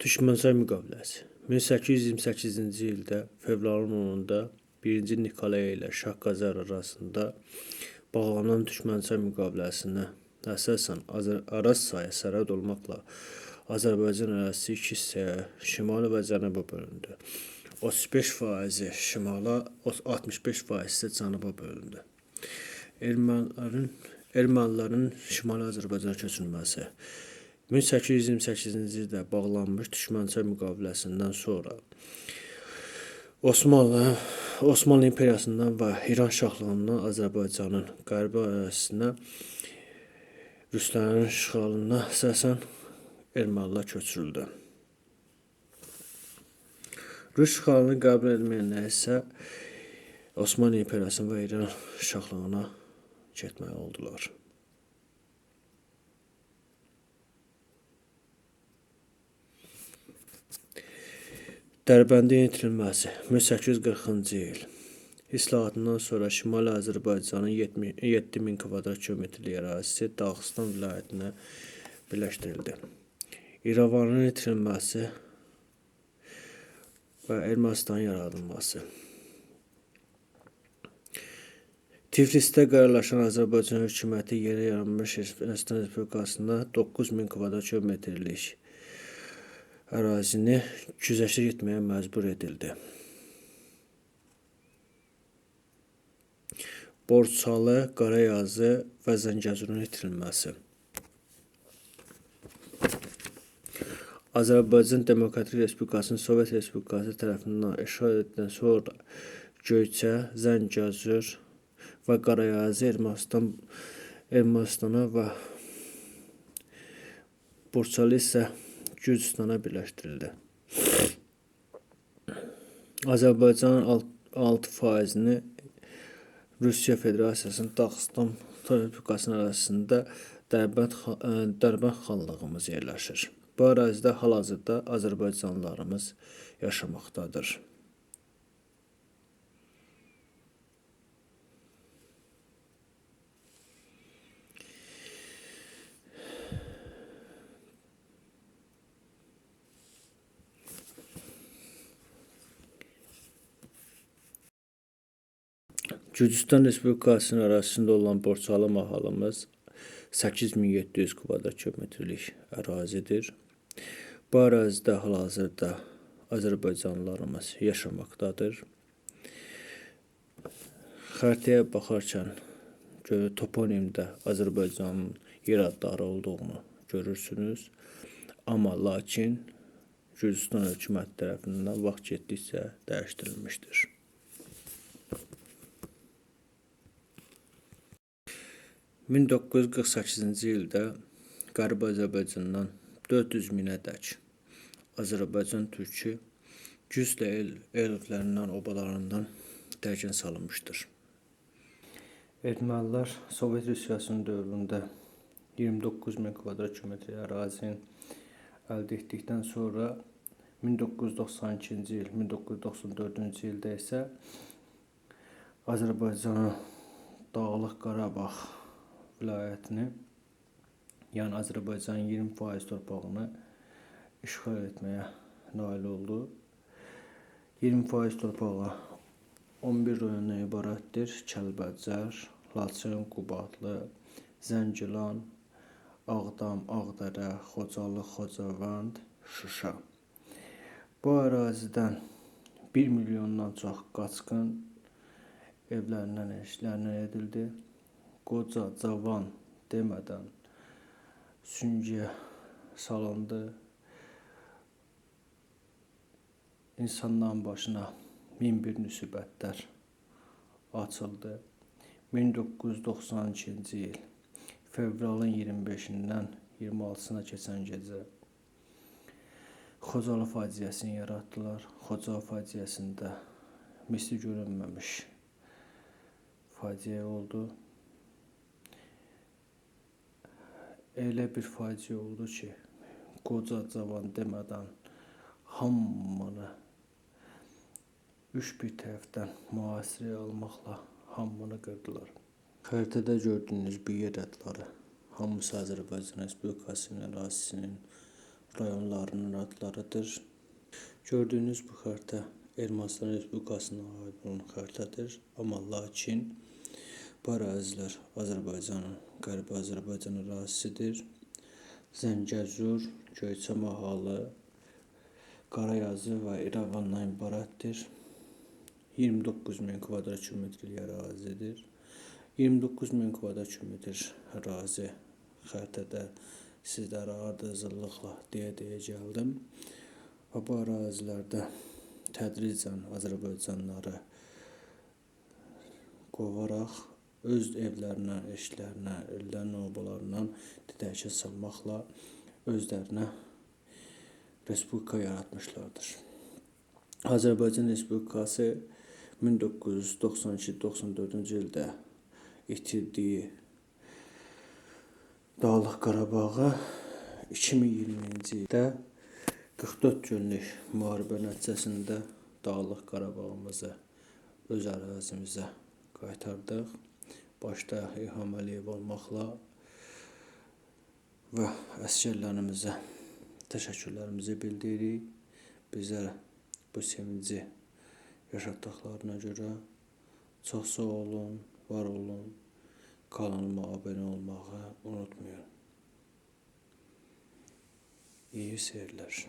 Türkmənçay müqaviləsi 1828-ci ildə fevralın 10-da 1-ci Nikolay ilə Şah Qacar arasında bağlanan Türkmənçay müqaviləsinə əsasən Araz sahə sərhəd olmaqla Azərbaycan ərazisi iki hissəyə, şimali və cənuba bölündü. 35% şimala, 65% isə cənuba bölündü. Ermənilərin Ermənilərin Şimali Azərbaycana köçürülməsi 1828-ci ildə bağlanmış Türkmənçay müqaviləsindən sonra Osmanlı Osmanlı İmperiyasından və İran şahlığından Azərbaycanın qərbi ərazisinə Rusların işğalına əsasən ermənilər köçürüldü. Rus işğalını qəbul etməyənlər isə Osmanlı İmperiyasına və İran şahlığına getməli oldular. Dərbəndin yetirilməsi 1840-cı il. İslahatından sonra Şimali Azərbaycanın 70 7000 kvadrat kilometrlik ərazisi Dağıstan vilayətinə birləşdirildi. İrəvanın itirilməsi və Ermənistanın yaradılması. Tiflisdə qərarlaşan Azərbaycan hökuməti yeni yaranmış Ermənistan Respublikasına 9000 kvadrat kilometrlik ərazini güzəştə getməyə məcbur edildi. Borçalı, Qarayazı və Zəngəzurun itirilməsi. Azərbaycan Demokratik Respublikasının Sovet Respublikası tərəfindən işğal ediləndən sonra Göyçə, Zəngəzur və Qarayazı Ermənistan Ermənistana və Borçalı isə Gürcüstana birləşdirildi. Azərbaycanın 6%-ni Rusiya Federasiyasının Dağıstan Respublikasının ərazisində Dərbənd Dərbənd xanlığımız yerləşir. Bu ərazidə hal-hazırda azərbaycanlılarımız yaşamaqdadır. Gürcüstan Respublikasının ərazisində olan Borçalı mahalımız 8700 kvadrat kilometrlik ərazidir. Bu ərazidə hal-hazırda azərbaycanlılarımız yaşamaqdadır. Xəritəyə baxarkən toponimdə Azərbaycanın yer adları olduğunu görürsünüz. Amma lakin Gürcüstan hökuməti tərəfindən vaxt getdikcə dəyişdirilmişdir. 1948-ci ildə Qərbi Azərbaycandan 400 minədək Azərbaycan türkü Güzdə el elflərindən, obalarından tərkən salınmışdır. Ermənilər Sovet Rusiyasının dövründə 29 min kvadrat kilometr ərazini əldə etdikdən sonra 1992-ci il, 1994-cü ildə isə Azərbaycanın Dağlıq Qarabağ vilayətini, yəni Azərbaycanın 20% torpağını işğal etməyə nail oldu. 20% torpağı 11 rayondan ibarətdir. Kəlbəcər, Laçın, Qubadlı, Zəngilan, Ağdam, Ağdərə, Xocalı, Xocavənd, Şuşa. Bu ərazidən 1 milyondan çox qaçqın evlərindən, eşiklərindən edildi. Qoca, cavan demədən süngüyə salındı. İnsanların başına min bir müsibətlər açıldı. 1992-ci il fevralın 25-dən 26-sına keçən gecə Xocalı faciəsini yaratdılar. Xocalı faciəsində misli görünməmiş faciə oldu. Elə bir faciə oldu ki, qoca cavan demədən hamını üç bir tərəfdən mühasirəyə almaqla hamını qırdılar. Xəritədə gördüyünüz bu yer adları hamısı Azərbaycan Respublikasının ərazisinin rayonlarının adlarıdır. Gördüğünüz bu xəritə Ermənistan Respublikasına aid olan xəritədir. Amma lakin bu ərazilər Azərbaycanın, Qərbi Azərbaycan ərazisidir. Zəngəzur, Göyçə mahalı, Qarayazı və İrəvandan ibarətdir. 29 min kvadrat kilometrlik ərazidir. 29 min kvadrat kilometr ərazi xəritədə sizlərə ardıcıllıqla deyə-deyə gəldim. Və bu ərazilərdə tədricən Azərbaycanlıları qovaraq öz evlərinə, eşlərinə, ölülərin obalarından didərgə salmaqla özlərinə respublika yaratmışlardır. Azərbaycan Respublikası 1992-94-cü ildə itirdiyi Dağlıq Qarabağı 2020-ci ildə 44 günlük müharibə nəticəsində Dağlıq Qarabağımızı öz ərazimizə qaytardıq. Başda İlham Əliyev olmaqla və əsgərlərimizə təşəkkürlərimizi bildiririk. Bizə bu sevinci yaşatdıqlarına görə çox sağ olun, var olun. Kanalıma abunə olmağı unutmayın. İyi seyirlər.